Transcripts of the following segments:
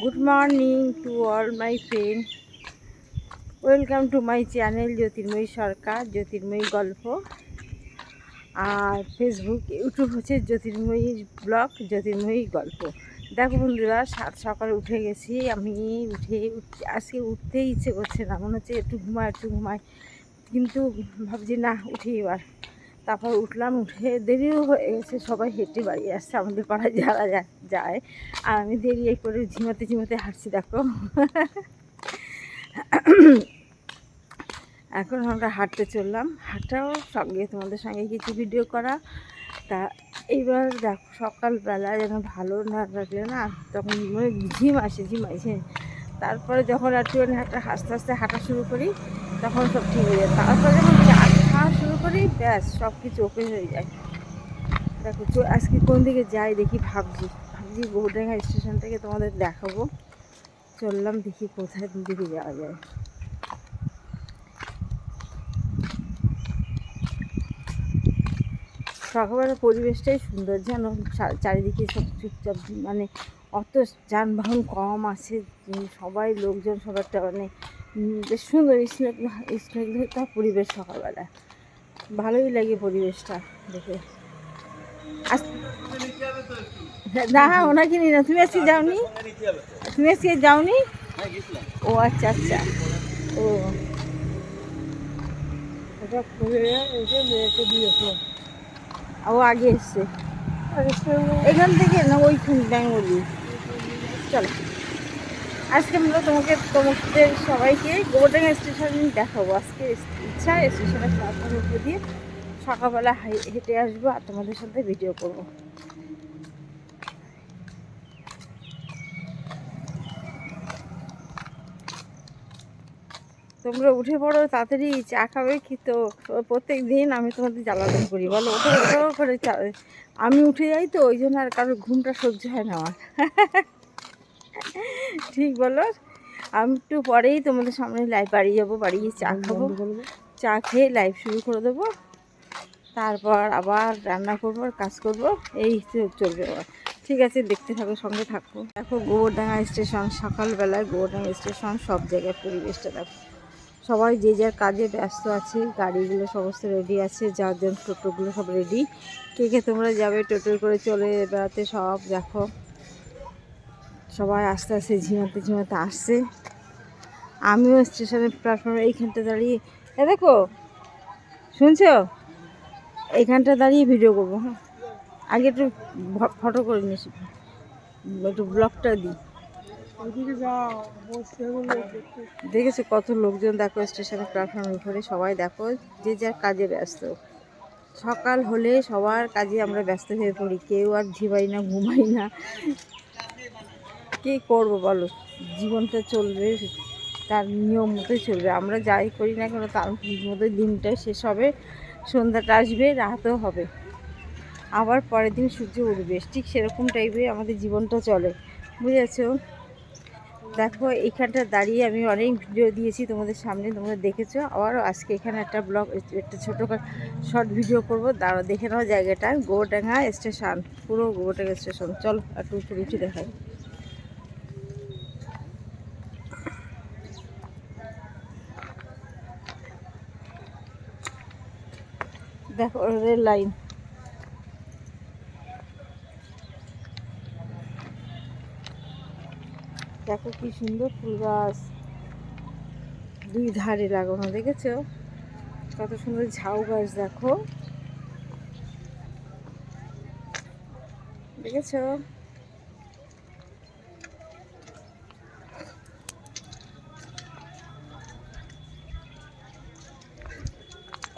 Good morning to all my friend welcome to my channel Jyotirmoyee Sarkar Jyotirmoyee গল্প আর Facebook YouTube হচ্ছে জ্যোতির্ময়ী blog জ্যোতির্ময়ী গল্প দেখো বন্ধুরা, সাত সকালে উঠে গেছি। আমি উঠে, আজকে উঠতেই ইচ্ছে করছে না। মনে হচ্ছে একটু ঘুমায় একটু ঘুমায়। কিন্তু ভাবছি না, উঠি এবার। তারপর উঠলাম, উঠে দেরিও হয়ে গেছে, সবাই হেঁটে বাড়ি আসছে, আমাদের পাড়ায় যারা যায়। আর আমি দেরি করে ঝিমাতে ঝিমাতে হাঁটছি, দেখো। এখন আমরা হাঁটতে চললাম। হাঁটাও সঙ্গে, তোমাদের সঙ্গে কিছু ভিডিও করা। তা এইবার দেখো, সকালবেলা যেন ভালো না লাগলে না, তখন মানে ঝিম আসে ঝিম আসে। তারপরে যখন আর একটুখানি হাঁটা আস্তে আস্তে হাঁটা শুরু করি, তখন সব ঠিক হয়ে যায়। তারপরে যখন করি ব্যাস সব কিছু ওকে হয়ে যায়। দেখো, চ- আজকে কোন দিকে যাই দেখি ভাবছি। ভাবছি গৌডাঙ্গা স্টেশন থেকে তোমাদের দেখাবো। চললাম দেখি কোথায় কোন দিকে যাওয়া যায়। সকালবেলা পরিবেশটাই সুন্দর, যেন চারিদিকে সব চুপচাপ মানে অত যানবাহন কম আছে সবাই লোকজন সবারটা মানে বেশ সুন্দর স্নেগ্ধ স্নেগ্ধতা পরিবেশ সকালবেলা। ভালোই লাগে পরিবেশটা দেখে। না ওনাকে নি না তুমি আজকে যাওনি? তুমি আজকে যাওনি? ও আচ্ছা আচ্ছা। ও। এটা খুলে এসে মেয়েকে দিয়েছে। ও আগে এসছে। এখান থেকে না ওইখান ব্যাঙ্গলি। চলো। আজকে আমরা তোমাকে, তোমাদের সবাইকে গোবরডাঙ্গা স্টেশন দেখাবো। আজকে ইচ্ছা স্টেশনের প্ল্যাটফর্মের উপর দিয়ে সকালবেলা হেঁটে আসব আর তোমাদের সাথে ভিডিও করব। তোমরা উঠে পড়ো, তাড়াতাড়ি চা খাবে, কি তো প্রত্যেক দিন আমি তোমাদের জ্বালাতন করি। বলো, ওঠো ওঠো করে আমি উঠে যাই তো, ওই জন্য আর কারোর ঘুমটা সহ্য হয় না আমার। ঠিক বলো? আমি একটু পরেই তোমাদের সামনে লাইভ বাড়ি যাব বাড়ি গিয়ে চা খাব। চা খেয়ে লাইভ শুরু করে দেবো। তারপর আবার রান্না করব কাজ করব। এই চলবে আবার। ঠিক আছে দেখতে থাকো সঙ্গে থাকো। দেখো গোবরডাঙ্গা স্টেশন সকালবেলায় গোবরডাঙ্গা স্টেশন সব জায়গায় পরিবেশটা দেখো। সবাই যে যার কাজে ব্যস্ত আছে গাড়িগুলো সমস্ত রেডি আছে যার জন্য টোটোগুলো সব রেডি কে কে তোমরা যাবে টোটো করে চলে বেড়াতে সব দেখো। সবাই আস্তে আস্তে ঝিমাতে ঝিমাতে আসছে। আমিও স্টেশনের প্ল্যাটফর্মে এইখানটা দাঁড়িয়ে এ দেখো শুনছো? এইখানটা দাঁড়িয়ে ভিডিও করব হ্যাঁ? আগে একটু ফটো করে নিয়েছি একটু ব্লগটা দিই দেখেছ কত লোকজন দেখো স্টেশনের প্ল্যাটফর্মের উপরে সবাই দেখো যে যার কাজে ব্যস্ত। সকাল হলে সবার কাজে আমরা ব্যস্ত হয়ে পড়ি কেউ আর ঝিমাই না ঘুমাই না। কী করব বলো? জীবনটা চলবে, তার নিয়ম মতোই চলবে। আমরা যাই করি না কেন, তার মতোই দিনটা শেষ হবে, সন্ধ্যাটা আসবে, রাতও হবে। আবার পরের দিন সূর্য উঠবে। ঠিক সেরকম টাইপের আমাদের জীবনটা চলে। বুঝেছ? দেখো এইখানটা দাঁড়িয়ে আমি অনেক ভিডিও দিয়েছি তোমাদের সামনে, তোমরা দেখেছ। আবারও আজকে এখানে একটা ব্লগ একটা ছোটো শর্ট ভিডিও করব। দাঁড়া দেখে নাও জায়গাটা। গোবরডাঙ্গা স্টেশন পুরো গোবরডাঙ্গা স্টেশন চল একটু উঠে দেখাই। দেখো রেল লাইন দেখো কি সুন্দর ফুল গাছ। দুই ধারে লাগানো, দেখেছ? কত সুন্দর ঝাউ গাছ, দেখো। দেখেছ?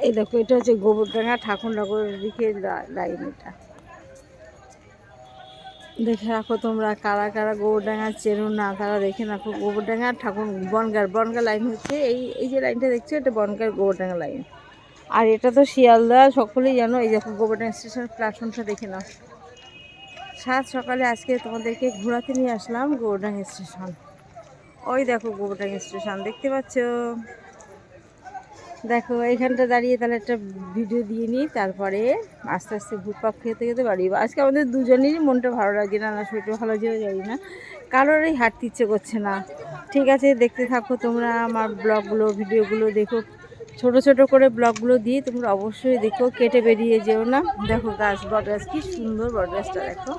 এই দেখো, এটা হচ্ছে গোবরডাঙ্গা ঠাকুরনগরের দিকে লাইন এটা। দেখে রাখো তোমরা কারা কারা গোবরডাঙ্গা চেনো না, তারা দেখে রাখো গোবরডাঙ্গা ঠাকুর বনগার, বনগা লাইন হচ্ছে এই এই যে লাইনটা দেখছ, এটা বনগার গোবরডাঙ্গা লাইন আর এটা তো শিয়ালদা, সকলেই জানো, এই দেখো গোবরডাঙ্গা স্টেশন প্ল্যাটফর্মটা দেখে নাও। সাত সকালে আজকে তোমাদেরকে ঘোরাতে নিয়ে আসলাম গোবরডাঙ্গা স্টেশন ওই দেখো গোবরডাঙ্গা স্টেশন দেখতে পাচ্ছ? দেখো, এখানটা দাঁড়িয়ে তাহলে একটা ভিডিও দিয়ে নিই, তারপরে আস্তে আস্তে ঘুরপাক খেতে খেতে বাড়ি আজকে আমাদের দুজনেরই মনটা ভালো লাগে না না শরীরটা ভালো যাবে জানি না। কারোরই হাঁটতে ইচ্ছে করছে না। ঠিক আছে, দেখতে থাকো তোমরা আমার ব্লগগুলো, ভিডিওগুলো দেখো। ছোট ছোট করে ব্লগগুলো দিয়ে তোমরা অবশ্যই দেখো, কেটে বেরিয়ে যেও না। দেখো গাছ বট গাছ কি সুন্দর বট গাছটা দেখো।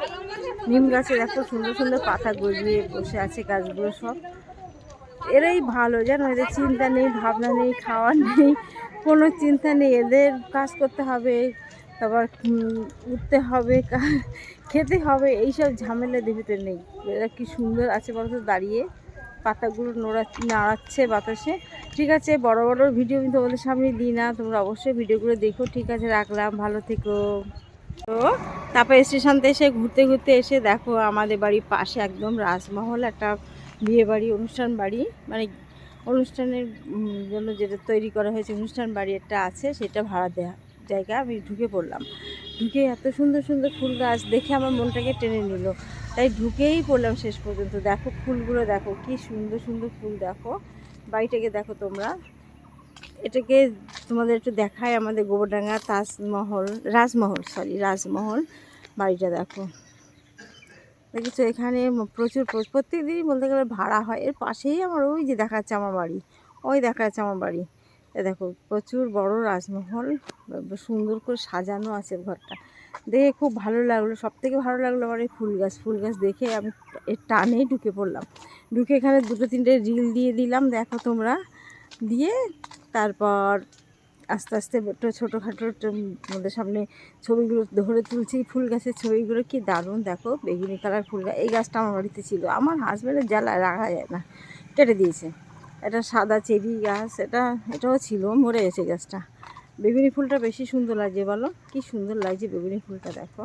নিম গাছে দেখো সুন্দর সুন্দর পাতা গজিয়ে বসে আছে গাছগুলো সব। এরাই ভালো জানো এদের চিন্তা নেই, ভাবনা নেই, খাওয়া নেই, কোনো চিন্তা নেই, এদের কাজ করতে হবে, তারপর উঠতে হবে, খেতে হবে, এইসব ঝামেলা দেবিতে নেই। এরা কি সুন্দর আছে বলতো, দাঁড়িয়ে পাতাগুলো নোড়া, নাড়াচ্ছে বাতাসে। ঠিক আছে, বড় বড় ভিডিও আমি তোমাদের সামনে দিই না, তোমরা অবশ্যই ভিডিওগুলো দেখো, ঠিক আছে, রাখলাম, ভালো থেকো। তো, তারপর স্টেশন থেকে এসে ঘুরতে ঘুরতে এসে দেখো, আমাদের বাড়ির পাশে একদম রাজমহল, একটা বিয়ে বাড়ি অনুষ্ঠান বাড়ি মানে অনুষ্ঠানের জন্য যেটা তৈরি করা হয়েছে, অনুষ্ঠান বাড়ি একটা আছে, সেটা ভাড়া দেওয়া জায়গা, আমি ঢুকে পড়লাম। ঢুকে এত সুন্দর সুন্দর ফুল গাছ দেখে আমার মনটাকে টেনে নিল। তাই ঢুকেই পড়লাম শেষ পর্যন্ত। দেখো ফুলগুলো, দেখো কি সুন্দর সুন্দর ফুল, দেখো। বাড়িটাকে দেখো তোমরা। এটাকে তোমাদের একটু দেখায় আমাদের গোবরডাঙ্গা তাজমহল, রাজমহল সরি রাজমহল। বাড়িটা দেখো। দেখেছ এখানে প্রচুর প্রত্যেক দিনই বলতে গেলে ভাড়া হয়। এর পাশেই আমার ওই যে দেখাচ্ছে আমার বাড়ি। ওই দেখা যাচ্ছে আমার বাড়ি। এ দেখো, প্রচুর বড় রাজমহল। সুন্দর করে সাজানো আছে ঘরটা। দেখে খুব ভালো লাগল। সব থেকে ভালো লাগল আমার এই ফুল গাছ। ফুল গাছ দেখে আমি এর টানেই ঢুকে পড়লাম। ঢুকে এখানে দুটো তিনটে রিল দিয়ে দিলাম, দেখো তোমরা। দিয়ে তারপর আস্তে আস্তে ছোটোখাটো আমাদের সামনে ছবিগুলো ধরে তুলছি। ফুল গাছের ছবিগুলো কি দারুণ, দেখো, বেগুনি কালার ফুল গাছ এই গাছটা আমার বাড়িতে ছিল। আমার হাজব্যান্ডের জ্বালা রাখা যায় না, কেটে দিয়েছে। এটা সাদা চেরি গাছ, এটা, এটাও ছিল, মরে গেছে গাছটা। বেগুনি ফুলটা বেশি সুন্দর লাগছে, বলো? কি সুন্দর লাগছে বেগুনি ফুলটা, দেখো।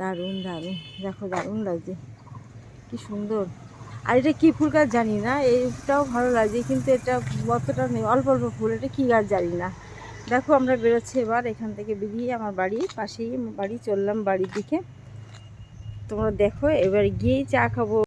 দারুণ দারুণ, দেখো, দারুণ লাগছে। কি সুন্দর। আর এটা কী ফুল গাছ জানি না, এইটাও ভালো লাগছে, কিন্তু এটা অতটা নেই, অল্প অল্প ফুল, এটা কী গাছ জানি না। দেখো, আমরা বেরোচ্ছি এবার এখান থেকে বেরিয়ে আমার বাড়ি, পাশেই বাড়ি, চললাম বাড়ির দিকে। তোমরা দেখো, এবার গিয়েই চা খাব।